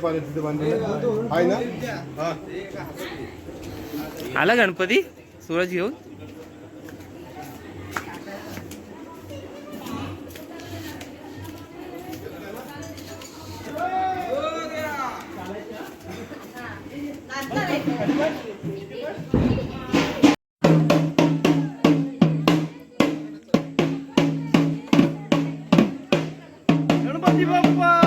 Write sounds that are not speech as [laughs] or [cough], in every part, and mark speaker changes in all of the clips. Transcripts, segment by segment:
Speaker 1: पाण्यात तिथे बांधलेला. आहे ना? हा.
Speaker 2: आला गणपती? सूरज घेऊन?
Speaker 1: गणपती बाप्पा!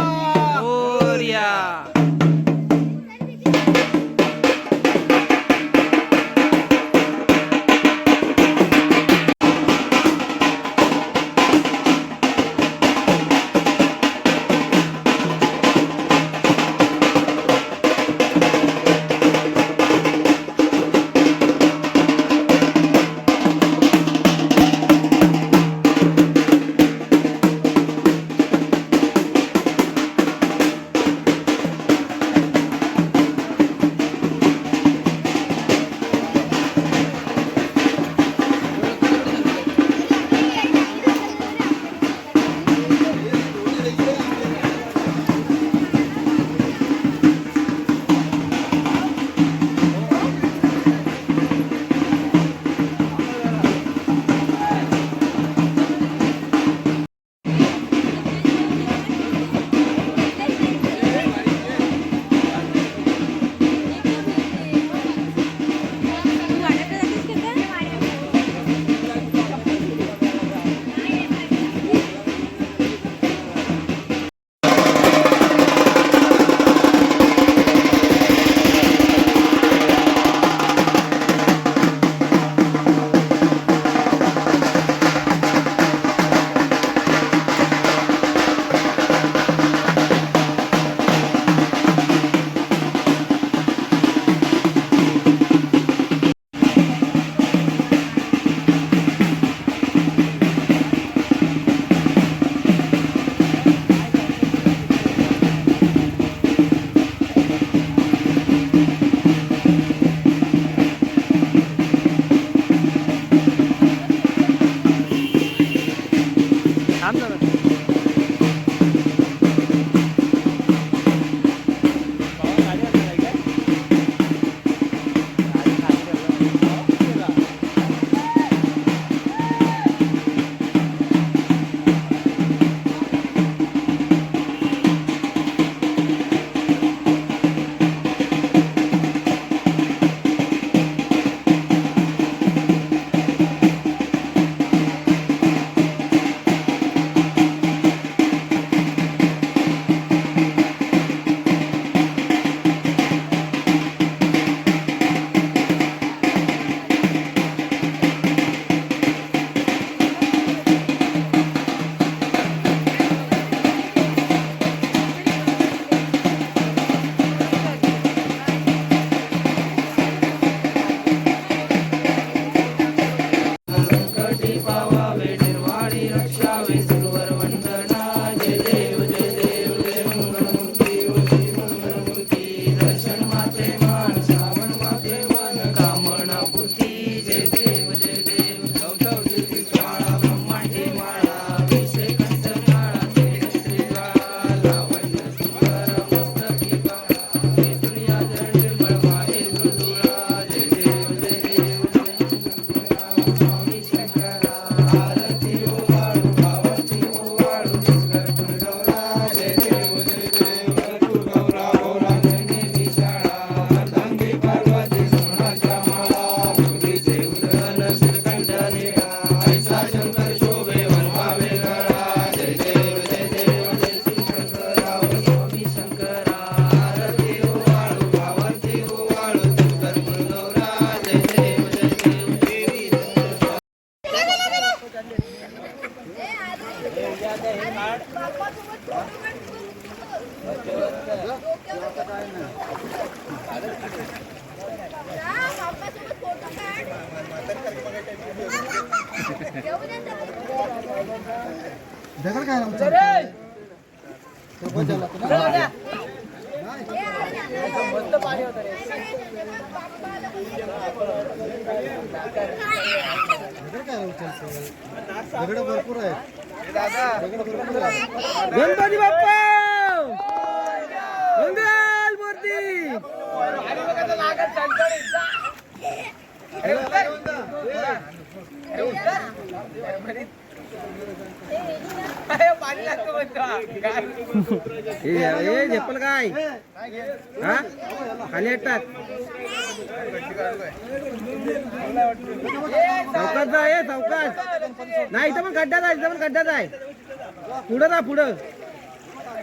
Speaker 1: दगड काय दगड भरपूर आहेत गणपती बाप्पा मंगल मूर्ती हे झेपल काय हा खाली येतात चौकात जा चौकात नाही इथं पण खड्ड्यात आहे इथं पण खड्ड्यात आहे पुढं जा पुढं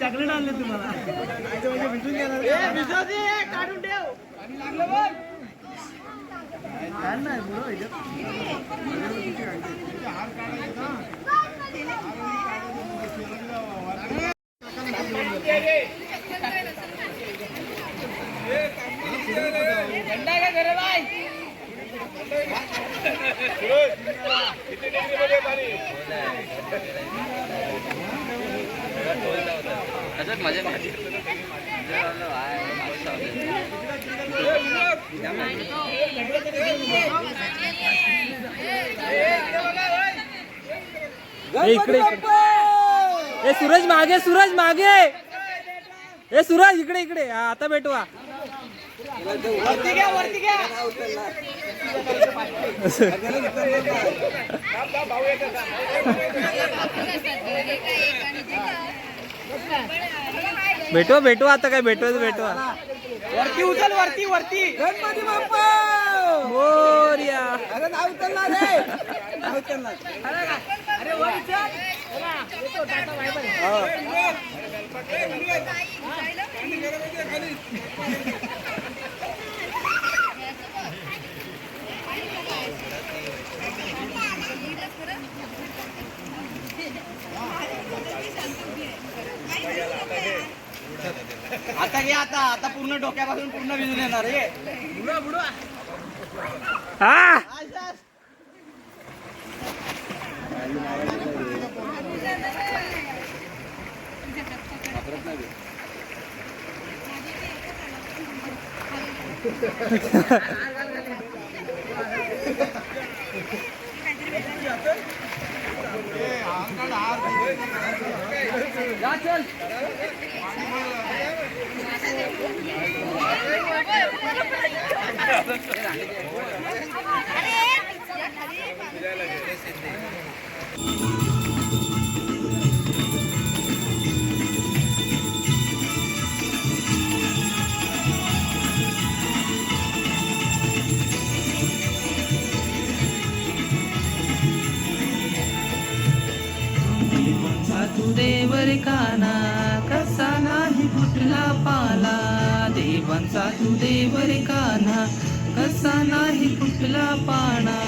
Speaker 1: चकलेट आणले तुम्हाला भिजून गेला काढून ठेव पाणी लागलं बघ नाही. ये. ए, इकडे इकडे. ए सूरज मागे सूरज मागे ए सूरज इकडे इकडे आता भेटवा भेटवा भेटवा आता काय भेटवायचं भेटवा.
Speaker 3: वरती उचल वरती वरती.
Speaker 1: गणपती बाप्पा! मोरया.
Speaker 3: अरे नाव उचलणार रे. नाव उचलणार अरे वर उचल. आता घे आता आता पूर्ण डोक्यापासून पूर्ण भिजून येणार रे बुडवा बुडवा.
Speaker 1: हा? [laughs]
Speaker 3: जा चल
Speaker 1: देवर काना कसा नाही फुटला पाला? देवांचा तू काना कसा नाही फुटला पाना?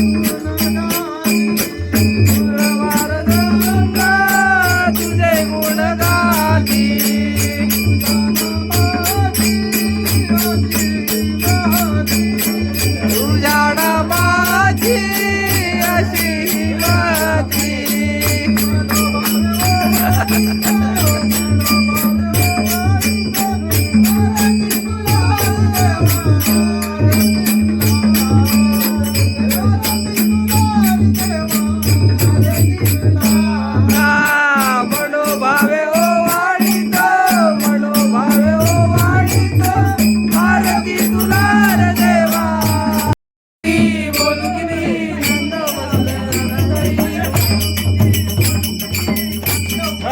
Speaker 1: Thank you.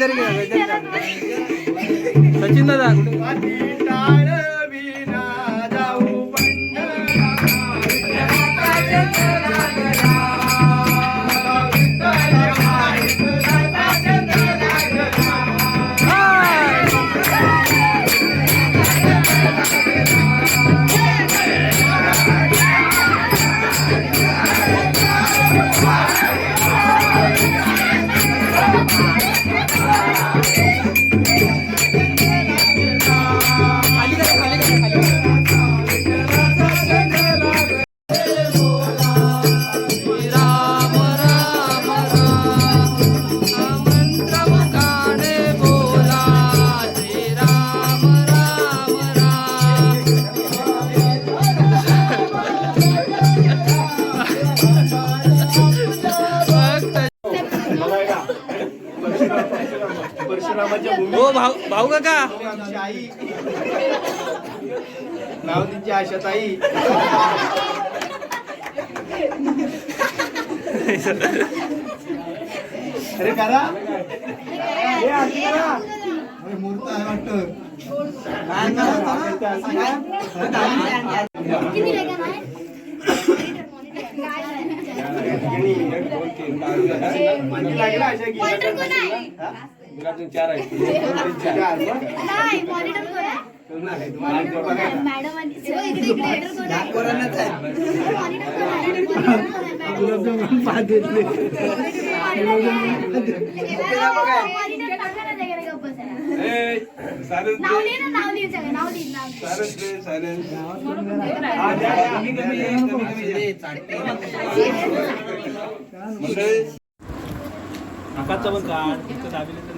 Speaker 1: Weather weather Sachin దాదా. भाऊ भाऊ काका?
Speaker 3: आमची आई नाव तिची आशा ताई अरे करा. हे अरे मूर्त आहे वाटतं. काय लागला अशा की?
Speaker 4: मी अजून
Speaker 3: चार मंडळी आकाशचा
Speaker 4: पण
Speaker 1: काढ दाबिले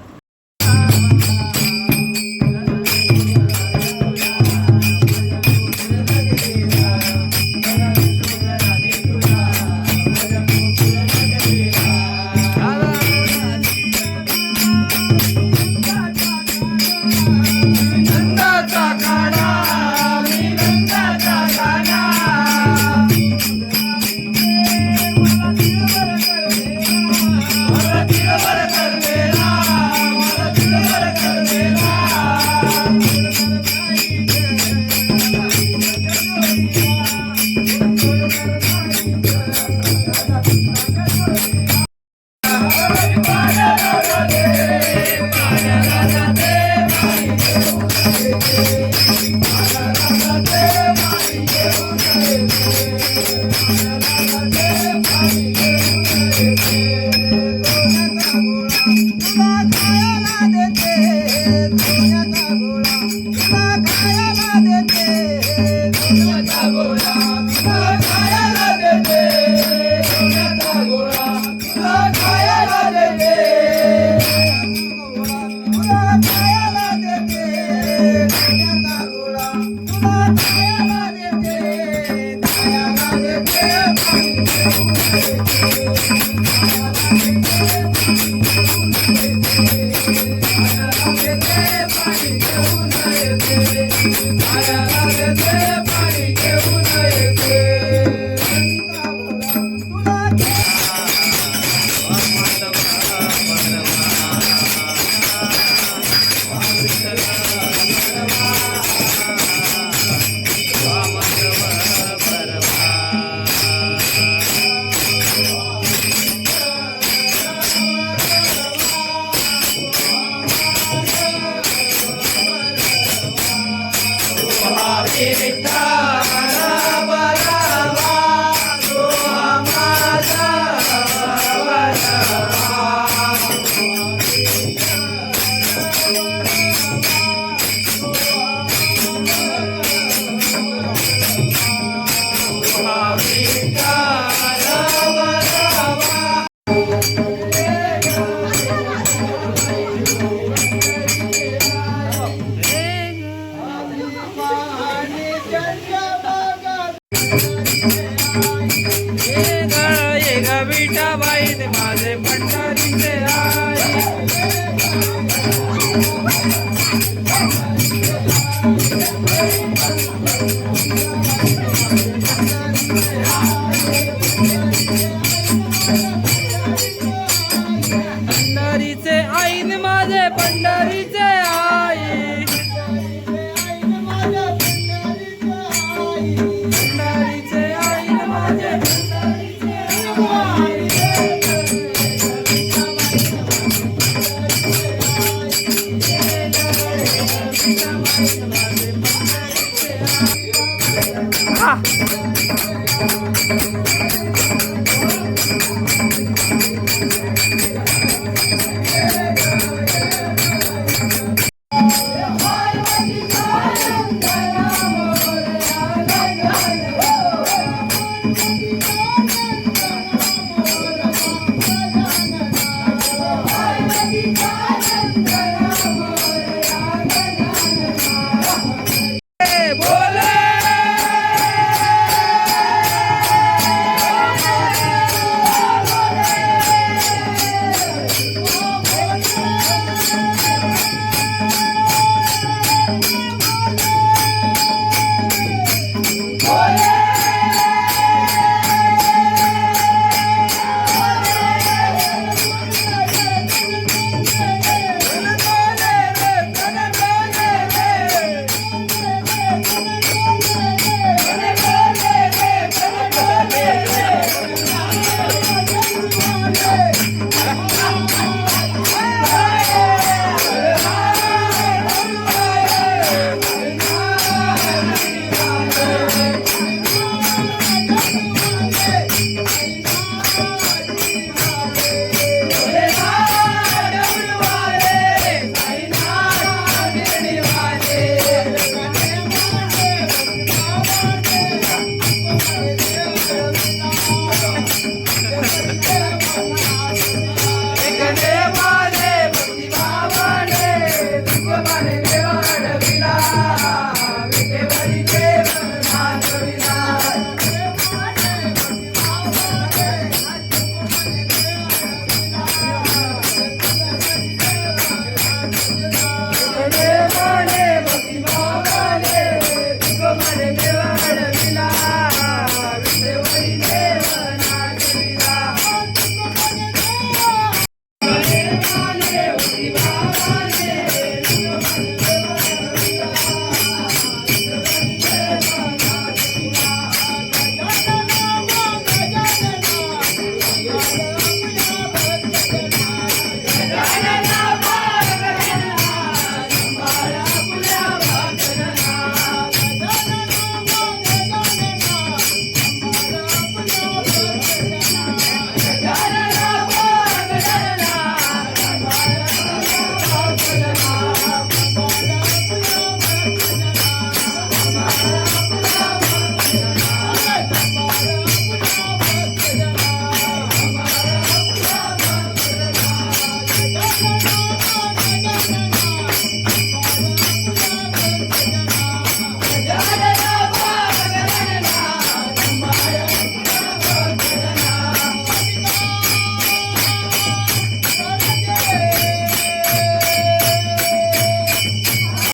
Speaker 1: Thank you. Thank you. Whoa. Yeah. [laughs]